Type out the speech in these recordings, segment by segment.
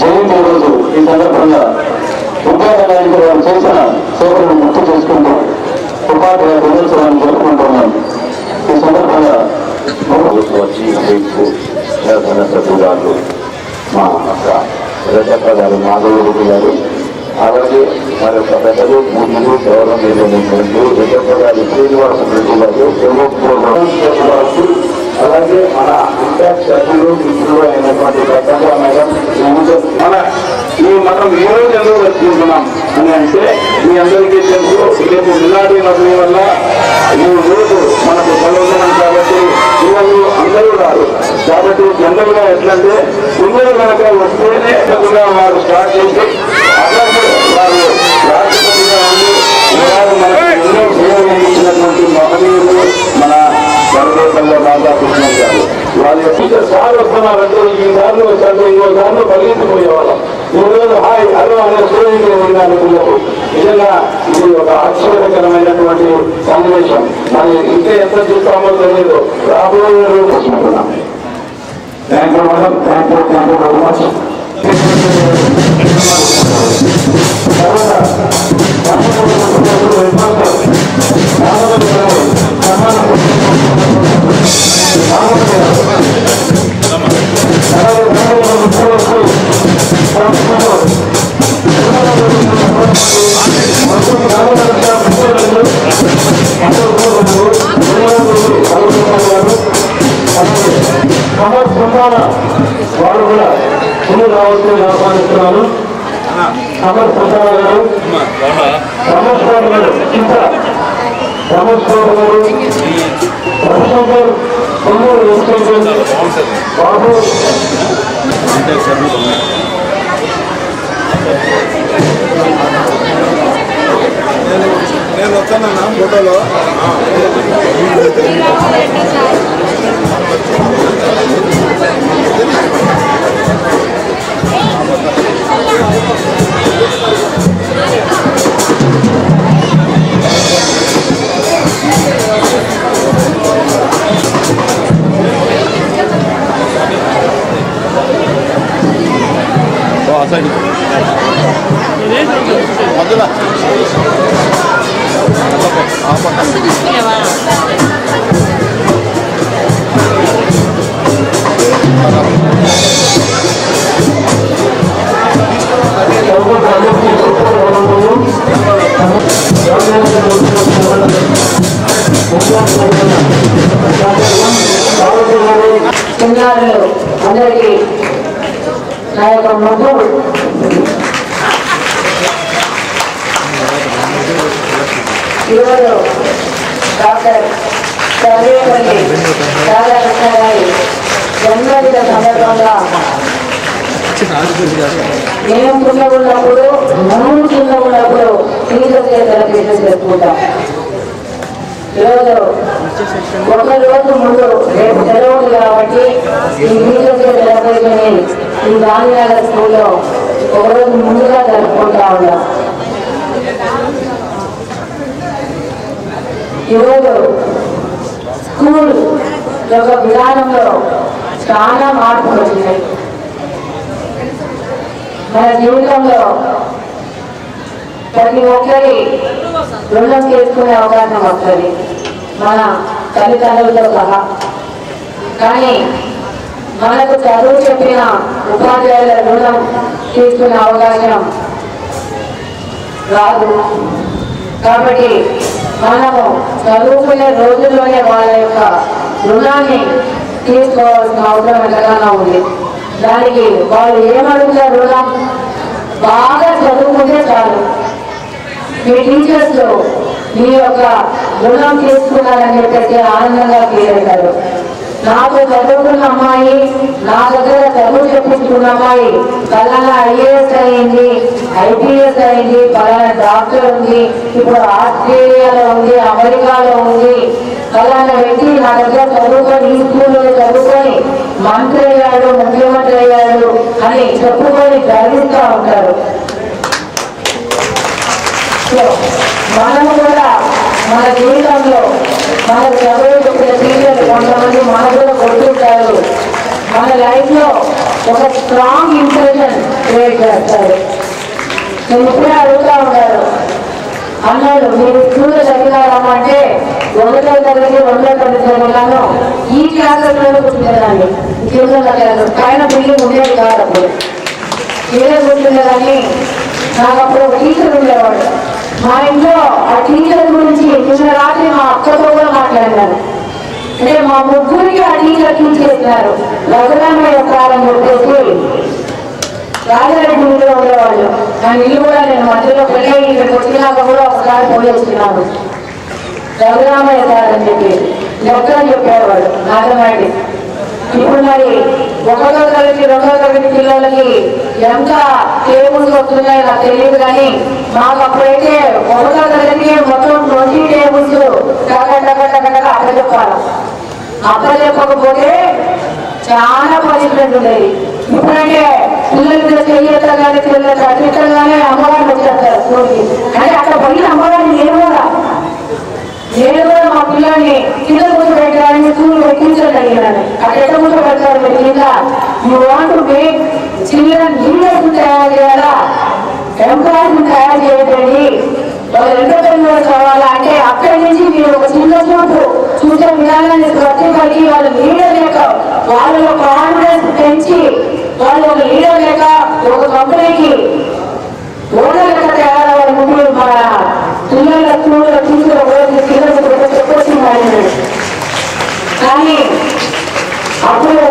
జయంతి రోజు ఈ సందర్భంగా ఉపాధ్యాయులకు వారు చేసిన సేవలను గుర్తు చేసుకుంటూ ఉపాధ్యాయ దినోత్సవాన్ని జరుపుకుంటున్నాం ఈ సందర్భంగా శాసన సభ్యురాలు మా అక్క రజక్క గారు మాధవరెడ్డి గారు అలాగే మరొక పెద్దలు ముందు గౌరవం నిర్వహించినట్టు రజక్క గారు శ్రీనివాస రెడ్డి గారు ప్రభుత్వ అలాగే మన ఇంపాక్ట్ సభ్యులు మిత్రులు అయినటువంటి రజక్క మేడం మన ఈ మనం ఏ రోజు ఎందుకు వచ్చుకుంటున్నాం అని అంటే మీ అందరికీ తెలుసు రేపు మిలాడి నదుల వల్ల ఈ రోజు మనకు సెలవున్నాం కాబట్టి పిల్లలు అందరూ రారు కాబట్టి జనరల్గా ఎట్లంటే పిల్లలు కనుక వస్తేనే పెద్దగా వారు స్టార్ట్ చేసి వాళ్ళ టీచర్ సార్ వస్తున్నారంటే ఈ సార్లు వచ్చారు ఇంకో సార్లు పరిగెత్తిపోయేవాళ్ళం ఈ రోజు హాయ్ హలో అనే స్టూడెంట్ పిల్లలు నిజంగా ఇది ఒక ఆశ్చర్యకరమైనటువంటి సన్నివేశం. మనం ఇంకా ఎంత చూస్తామో తెలియదు. రాబోయే రోజు చూసుకుంటున్నాం thank you madam thank you thank you very much comer సంతాన వారు కూడా ముందు రావాల్సింది ఆహ్వానిస్తున్నాను. కమర్ సంతాన గారు రమేష్ బాబు గారు ఇంకా రమేష్ బాబు. గారు రవిశంకర్ కొమ్మూరు వెంకటేశ్వర బాబు నేను వస్తానన్నా ఫోటోలో Thank you. నా యొక్క ముందు ఈరోజు డాక్టర్ సర్వేపల్లి రాధాకృష్ణ గారి జన్మదిన సందర్భంగా నేను కింద ఉన్నప్పుడు మనం కింద ఉన్నప్పుడు టీచర్ సెలబ్రేషన్ చేసుకుంటాం ఈరోజు ఒక రోజు ముందు రేపు సెలవులు కాబట్టి ఈ టీచర్ సెలబ్రేషన్ ఈ గాంధీనగర్ స్కూల్లో ఒకరోజు ముందుగా జరుపుకుంటా ఉన్నాం. ఈరోజు స్కూల్ యొక్క విధానంలో చాలా మార్పులు వచ్చినాయి. మన జీవితంలో ప్రతి ఒక్కరి రుణం చేసుకునే అవకాశం వస్తుంది. మన తల్లిదండ్రులతో సహా. కానీ మనకు చదువు చెప్పిన ఉపాధ్యాయుల రుణం తీసుకునే అవకాశం రాదు. కాబట్టి మనము చదువుకునే రోజుల్లోనే వాళ్ళ యొక్క రుణాన్ని తీసుకోవాల్సిన అవసరం ఎంతగానో ఉంది. దానికి వాళ్ళు ఏమడుగుతారు రుణం? బాగా చదువుకుంటే చాలు. మీ టీచర్స్ మీ యొక్క రుణం తీసుకున్నారని చెప్పేసి ఆనందంగా ఫీల్ అవుతారు. నాకు చదువుకున్న అమ్మాయి నా దగ్గర చదువు చెప్పించుకున్న అమ్మాయి కళ్ళగా ఐఏఎస్ అయింది ఐపీఎస్ అయింది పలానా డాక్టర్ ఉంది ఇప్పుడు ఆస్ట్రేలియాలో ఉంది అమెరికాలో ఉంది. పలానా వ్యక్తి నా దగ్గర చదువుకొని ఈ స్కూల్లో చదువుకొని మంత్రి అయ్యాడు ముఖ్యమంత్రి అయ్యాడు అని చెప్పుకొని గర్విస్తూ ఉంటారు. మనము కూడా మన జీవితంలో మన చదువు కొంతమంది మన కూడా కొడుతుంటారు. మన లైఫ్లో ఒక స్ట్రాంగ్ ఇంప్రెషన్ క్రియేట్ చేస్తారు. నేను ఇప్పుడే అడుగుతా ఉంటారు అన్నాడు మీరు స్కూల్లో చదివారమ్మంటే ఒకటో తరగతి రెండో తరగతి చదివాను ఈ క్లాసులో కూర్చునేదాన్ని కింద క్లాసు పైన బిల్డింగ్ ఉండేది కాదు అప్పుడు. ఏదో కూర్చునేదాన్ని నాకు అప్పుడు ఒక టీచర్ ఉండేవాడు. మా ఇంట్లో ఆ టీచర్ గురించి నిన్న రాత్రి మా అక్కతో కూడా మాట్లాడినాను అంటే మా ముగ్గురికి అన్ని టీచర్ టీచ్ చేసినారు రఘురామయ్య కాలం చెప్పేసి రాజారెడ్డి ఇంట్లో ఉండేవాళ్ళు. నా ఇల్లు కూడా నేను మధ్యలో పెళ్ళి ఇక్కడికి వచ్చినాక కూడా ఒకసారి పోయి వచ్చినాను రఘురామయ్య సార్ అని చెప్పి లెక్కలు చెప్పేవాడు నాగనాయుడు ఇప్పుడు మరి ఒకటో తరగతి రెండో తరగతి పిల్లలకి ఎంత టేబుల్స్ వస్తున్నాయో నాకు తెలియదు కానీ మాకు అప్పుడైతే ఒకటో తరగతి మొత్తం ట్వంటీ టేబుల్స్ టగ టగ టగ టగ అక్కడ చెప్పాలి అప్పచెప్పకపోతే చాలా పరిస్థితులు ఉన్నాయి ఇప్పుడంటే పిల్లలు మీద చెయ్యగానే పిల్లలు అతిథంగానే అమ్మవారిని వచ్చేస్తారు స్కూల్కి. అంటే అక్కడ పోయిన అమ్మవారిని నేను కూడా నేను కూడా మా పిల్లల్ని కింద కూర్చోబెట్టడానికి స్కూల్ ఎక్కించండి అడిగినాను అక్కడ ఎక్కడ కూర్చోబెడతారు మీరు కింద? You want make children leaders తయారు చేయాలా? ఎంప్లాయీస్ తయారు చేయదండి వాళ్ళు కావాలా? అంటే అక్కడి నుంచి మీరు ఒక చిన్న చూపు చూసే విధానాన్ని ప్రతి కలిగి వాళ్ళు లీడర్ లేక వాళ్ళలో కాన్ఫిడెన్స్ పెంచి వాళ్ళు ఒక లీడర్ లేక ఒక కంపెనీకి ఓనర్ లెక్క తయారవ్వాలి ముందు మన పిల్లల స్కూల్లో తీసుకుని రోజు పిల్లలకు చెప్పొచ్చింది ఆయన కానీ అప్పుడు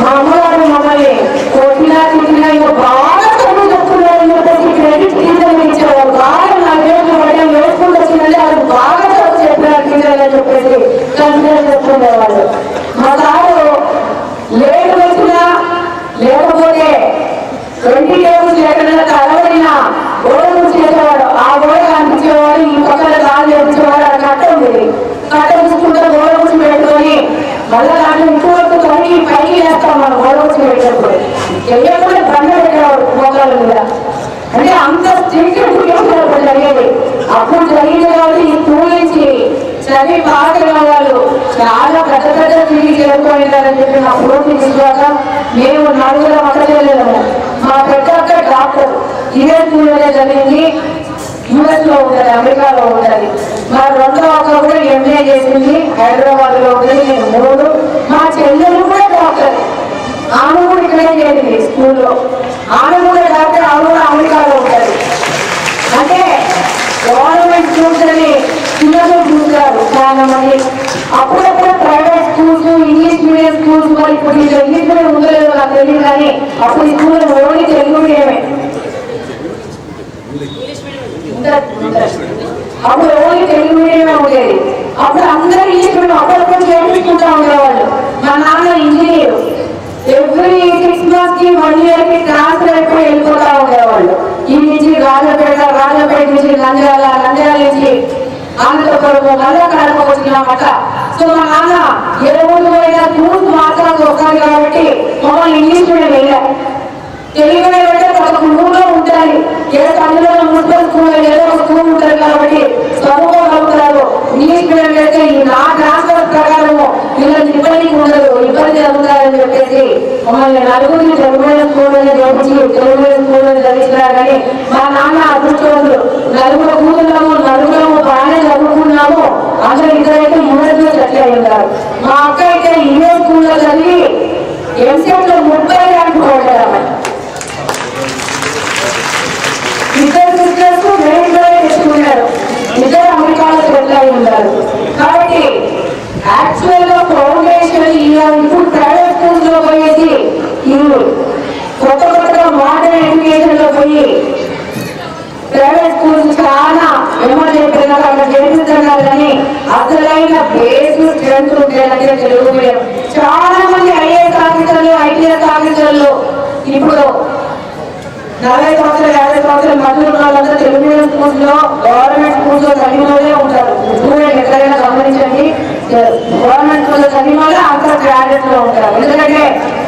మా అమ్మగారు మమ్మల్ని కొట్టినా తిట్టినా ఇంకా బాగా చదువు చెప్తున్నారు అని చెప్పేసి క్రెడిట్ టీచర్లు ఇచ్చేవారు బాగా నా పేరు పడ్డా వేసుకుంటూ వచ్చిందంటే అది బాగా చదువు చెప్పినారు టీచర్లు అని చెప్పేసి కన్సిడర్ చెప్తుండేవాళ్ళు మా సారు లేట్ వచ్చినా లేకపోతే ట్వంటీ టేబుల్స్ లేకుండా కలవడినా గోడ చేసేవాడు ఆ గోడ కనిపించేవాడు ఈ పక్కన కాలు చేపించేవాడు అది కట్ట ఉంది కట్ట చూసుకుంటే గోడ కూర్చి పెట్టుకొని మళ్ళా దాంట్లో ఇంకోటి పైకి పైకి వేస్తాం మనం గోడ పెట్టినప్పుడు. చెయ్యకుండా బండ పెట్టేవాడు మోకాల మీద. అంటే అంత స్ట్రిక్ట్ జరిగేది. అప్పుడు జరిగింది కాబట్టి ఈ స్కూల్ చదివి బాగా వాళ్ళు చాలా పెద్ద పెద్ద తిరిగి చేరుకోలేదని చెప్పి మా పూర్తి విశ్వాసం. మేము నలుగురు అక్కడలేము మా పెద్ద అక్క డాక్టర్ ఇదే తూలనే జరిగింది. యుఎస్లో ఉంటుంది అమెరికాలో ఉంటుంది మా రెండో అక్క కూడా ఎంఏ చేసింది హైదరాబాద్లో ఉంటుంది నేను మూడు మా చెల్లెలు కూడా డాక్టర్ ఆమె కూడా ఉంటుంది స్కూల్లో. ఆమె కూడా డాక్టర్ ఆమె కూడా అమెరికాలో ఉంటుంది అంటే గవర్నమెంట్ స్కూల్స్ అని పిల్లలు చూస్తారు చాలా మంది. అప్పుడప్పుడు private schools English medium schools మరి ఇప్పుడు ఇది ఇంగ్లీష్ మీడియం ఉండలేదు నాకు తెలియదు కానీ అప్పుడు ఈ స్కూల్ ఓన్లీ తెలుగు మీడియమే అప్పుడు ఓన్లీ తెలుగు మీడియమే ఉండేది. అప్పుడు అందరూ ఇంగ్లీష్ మీడియం అప్పుడప్పుడు చేయించుకుంటా ఉండేవాళ్ళు. మా నాన్న ఇంజనీర్ ఎవ్రీ సిక్స్ మంత్స్కి వన్ ఇయర్కి ట్రాన్స్ఫర్ అయిపోయి వెళ్ళిపోతా ఉండేవాళ్ళు. ఈ నుంచి రాజపేట రాజపేట నుంచి నంద్యాల నంద్యాల నుంచి ఆంధ్రపురం మళ్ళా కడప వచ్చినామట సో మా నాన్న ఏ ఊరు పోయినా టూర్స్ మాత్రం వస్తాను కాబట్టి మమ్మల్ని ఇంగ్లీష్ మీడియం వెళ్ళారు తెలుగు అంటే ఒక ఊళ్ళో ఉండాలి ఏ తల్లిలో మున్సిపల్ స్కూల్ ఏదో ఒక స్కూల్ ఉంటుంది కాబట్టి చదువుకోగలుగుతారు. ఇంగ్లీష్ మీడియం అయితే నా ట్రాన్స్ఫర్ ప్రకారం వీళ్ళకి ఇబ్బంది ఉండదు ఇబ్బంది జరుగుతారని చెప్పేసి మమ్మల్ని నలుగురిని తెలుగు మీడియం స్కూల్లోనే చేపించి తెలుగు మీడియం స్కూల్లోనే చదివించినారు కానీ మా నాన్న అదృష్టవంతులు నలుగురు కూతుళ్ళము నలుగురము బాగానే చదువుకున్నాము అందరూ ఇద్దరైతే యూఎస్లో సెటిల్ అయి ఉన్నారు మా అక్క అయితే ఇదే స్కూల్లో చదివి ఎంసెట్లో ముప్పై ర్యాంకు పడ్డారు ఆమె ఇద్దరు సిస్టర్స్ మెరిట్లో తెచ్చుకున్నారు ఇద్దరు అమెరికాలో సెటిల్ అయి ఉన్నారు కాబట్టి యాక్చువల్గా ఫౌండేషన్ ఇప్పుడు ప్రైవేట్ స్కూల్స్లో పోయేసి ఈ కొత్త కొత్తగా మోడర్న్ ఎడ్యుకేషన్లో పోయి ప్రైవేట్ స్కూల్స్ చాలా ఎమర్ చెప్పినారు అక్కడ చేపిస్తున్నారు అసలైన బేస్ స్ట్రెంత్ ఉండేదంటే తెలుగు మీడియం. చాలా మంది ఐఏఎస్ ఆఫీసర్లు ఐపీఎస్ ఆఫీసర్లు ఇప్పుడు నలభై సంవత్సరాలు యాభై సంవత్సరాలు మధ్య ఉన్న వాళ్ళంతా తెలుగు మీడియం స్కూల్స్లో గవర్నమెంట్ స్కూల్స్లో చదివిన ఉంటారు. స్టూడెంట్ ఎక్కడైనా గమనించండి గవర్నమెంట్ స్కూల్లో చదివిన వాళ్ళే అంతా గ్రాడ్యుయేట్లో ఉంటారు. ఎందుకంటే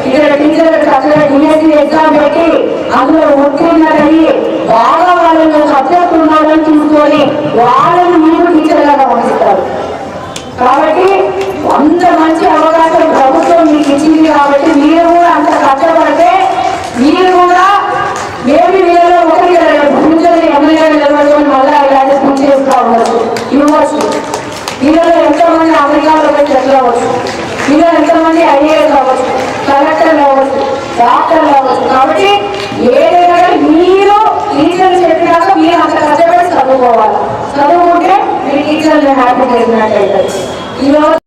ఇక్కడ టీచర్ అసలు డిఎస్సీ ఎగ్జామ్ పెట్టి అందులో ఉత్తీర్ణయ్యి బాగా వాళ్ళని సబ్జెక్ట్ వాళ్ళని చూసుకొని వాళ్ళని మీరు టీచర్ లాగా పంపిస్తారు కాబట్టి అంత మంచి అవకాశం ప్రభుత్వం మీకు ఇచ్చింది కాబట్టి మీరు కూడా అంత కష్టపడితే మీరు కూడా ఏమి వేరే ఒకరి ఎమ్మెల్యేలు ఎమ్మెల్యే నిలబడుకొని మళ్ళీ ఇలాంటి పూర్తి చేస్తూ ఉండొచ్చు ఇవ్వచ్చు వీళ్ళలో ఎంతమంది అమెరికాలో పోయి సెటిల్ అవ్వచ్చు వీళ్ళలో ఎంతమంది ఐఏఎస్ అవ్వచ్చు కలెక్టర్ అవ్వచ్చు డాక్టర్ అవ్వచ్చు కాబట్టి ఏదైనా కానీ మీరు టీచర్లు చెప్పినాక మీరు అంత కష్టపడి చదువుకోవాలి